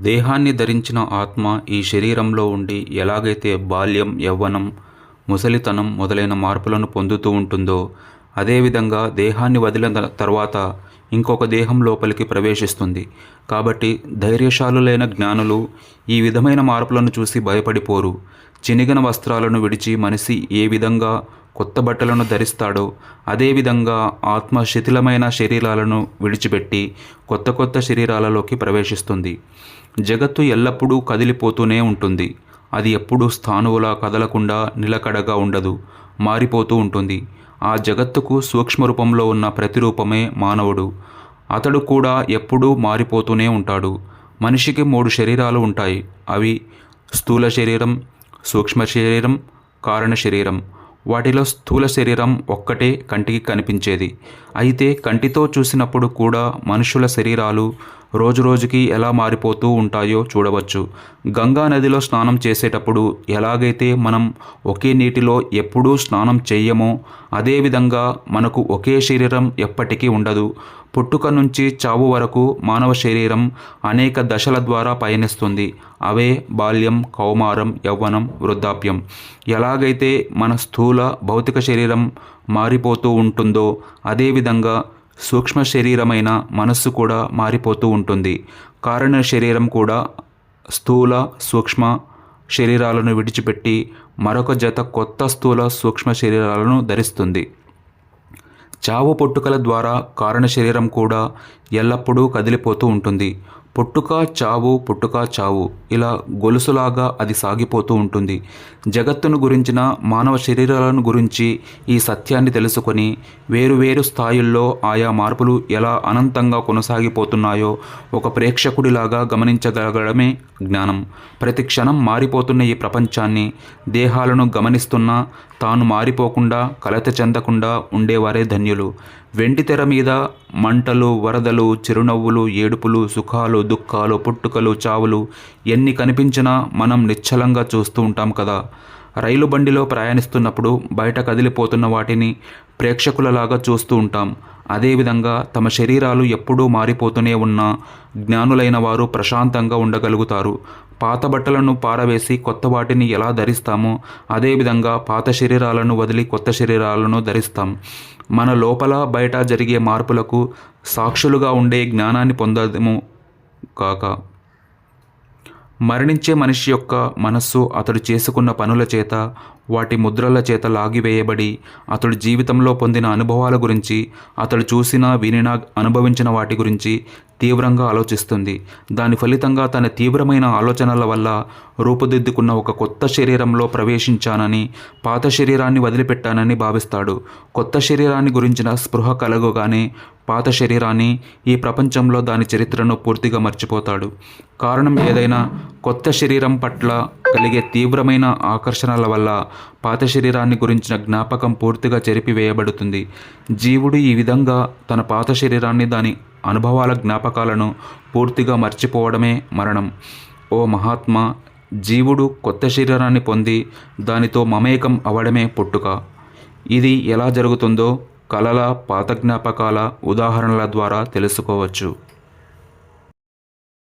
దేహాన్ని ధరించిన ఆత్మ ఈ శరీరంలో ఉండి ఎలాగైతే బాల్యం యవ్వనం ముసలితనం మొదలైన మార్పులను పొందుతూ ఉంటుందో అదేవిధంగా దేహాన్ని వదిలిన తర్వాత ఇంకొక దేహం లోపలికి ప్రవేశిస్తుంది. కాబట్టి ధైర్యశాలులైన జ్ఞానులు ఈ విధమైన మార్పులను చూసి భయపడిపోరు. చినిగిన వస్త్రాలను విడిచి మనిషి ఏ విధంగా కొత్త బట్టలను ధరిస్తాడో అదేవిధంగా ఆత్మ శిథిలమైన శరీరాలను విడిచిపెట్టి కొత్త కొత్త శరీరాలలోకి ప్రవేశిస్తుంది. జగత్తు ఎల్లప్పుడూ కదిలిపోతూనే ఉంటుంది. అది ఎప్పుడూ స్థానువులా కదలకుండా నిలకడగా ఉండదు మారిపోతూ ఉంటుంది. ఆ జగత్తుకు సూక్ష్మ రూపంలో ఉన్న ప్రతిరూపమే మానవుడు. అతడు కూడా ఎప్పుడూ మారిపోతూనే ఉంటాడు. మనిషికి మూడు శరీరాలు ఉంటాయి. అవి స్థూల శరీరం సూక్ష్మ శరీరం కారణ శరీరం. వాటిలో స్థూల శరీరం ఒక్కటే కంటికి కనిపించేది. అయితే కంటితో చూసినప్పుడు కూడా మనుషుల శరీరాలు రోజురోజుకి ఎలా మారిపోతూ ఉంటాయో చూడవచ్చు. గంగా నదిలో స్నానం చేసేటప్పుడు ఎలాగైతే మనం ఒకే నీటిలో ఎప్పుడూ స్నానం చెయ్యమో అదేవిధంగా మనకు ఒకే శరీరం ఎప్పటికీ ఉండదు. పుట్టుక నుంచి చావు వరకు మానవ శరీరం అనేక దశల ద్వారా పయనిస్తుంది. అవే బాల్యం కౌమారం యవ్వనం వృద్ధాప్యం. ఎలాగైతే మన స్థూల భౌతిక శరీరం మారిపోతూ ఉంటుందో అదేవిధంగా సూక్ష్మ శరీరమైన మనస్సు కూడా మారిపోతూ ఉంటుంది. కారణ శరీరం కూడా స్థూల సూక్ష్మ శరీరాలను విడిచిపెట్టి మరొక జత కొత్త స్థూల సూక్ష్మ శరీరాలను ధరిస్తుంది. చావు పొట్టుకల ద్వారా కారణ శరీరం కూడా ఎల్లప్పుడూ కదిలిపోతూ ఉంటుంది. పుట్టుక చావు పుట్టుక చావు. ఇలా గొలుసులాగా అది సాగిపోతూ ఉంటుంది. జగత్తును గురించిన మానవ శరీరాలను గురించి ఈ సత్యాన్ని తెలుసుకొని వేరువేరు స్థాయిల్లో ఆయా మార్పులు ఎలా అనంతంగా కొనసాగిపోతున్నాయో ఒక ప్రేక్షకుడిలాగా గమనించగలగడమే జ్ఞానం. ప్రతి క్షణం మారిపోతున్న ఈ ప్రపంచాన్ని దేహాలను గమనిస్తున్నా తాను మారిపోకుండా కలత చెందకుండా ఉండేవారే ధన్యులు. వెండి తెర మీద మంటలు వరదలు చిరునవ్వులు ఏడుపులు సుఖాలు దుఃఖాలు పుట్టుకలు చావులు ఎన్ని కనిపించినా మనం నిశ్చలంగా చూస్తూ ఉంటాం కదా. రైలు బండిలో ప్రయాణిస్తున్నప్పుడు బయట కదిలిపోతున్న వాటిని ప్రేక్షకులలాగా చూస్తూ ఉంటాం. అదేవిధంగా తమ శరీరాలు ఎప్పుడూ మారిపోతూనే ఉన్న జ్ఞానులైన వారు ప్రశాంతంగా ఉండగలుగుతారు. పాత బట్టలను పారవేసి కొత్త వాటిని ఎలా ధరిస్తామో అదేవిధంగా పాత శరీరాలను వదిలి కొత్త శరీరాలను ధరిస్తాం. మన లోపల బయట జరిగే మార్పులకు సాక్షులుగా ఉండే జ్ఞానాన్ని పొందదము కాక మరణించే మనిషి యొక్క మనస్సు అతడు చేసుకున్న పనుల చేత వాటి ముద్రల చేత లాగివేయబడి అతడు జీవితంలో పొందిన అనుభవాల గురించి అతడు చూసిన వినినా అనుభవించిన వాటి గురించి తీవ్రంగా ఆలోచిస్తుంది. దాని ఫలితంగా తన తీవ్రమైన ఆలోచనల వల్ల రూపుదిద్దుకున్న ఒక కొత్త శరీరంలో ప్రవేశించానని పాత శరీరాన్ని వదిలిపెట్టానని భావిస్తాడు. కొత్త శరీరాన్ని గురించిన స్పృహ కలగగానే పాత శరీరాన్ని ఈ ప్రపంచంలో దాని చరిత్రను పూర్తిగా మర్చిపోతాడు. కారణం ఏదైనా కొత్త శరీరం పట్ల కలిగే తీవ్రమైన ఆకర్షణల వల్ల పాత శరీరాన్ని గురించిన జ్ఞాపకం పూర్తిగా చెరిపివేయబడుతుంది. జీవుడు ఈ విధంగా తన పాత శరీరాన్ని దాని అనుభవాల జ్ఞాపకాలను పూర్తిగా మర్చిపోవడమే మరణం. ఓ మహాత్మా జీవుడు కొత్త శరీరాన్ని పొంది దానితో మమేకం అవడమే పుట్టుక. ఇది ఎలా జరుగుతుందో కళల పాత జ్ఞాపకాల ఉదాహరణల ద్వారా తెలుసుకోవచ్చు.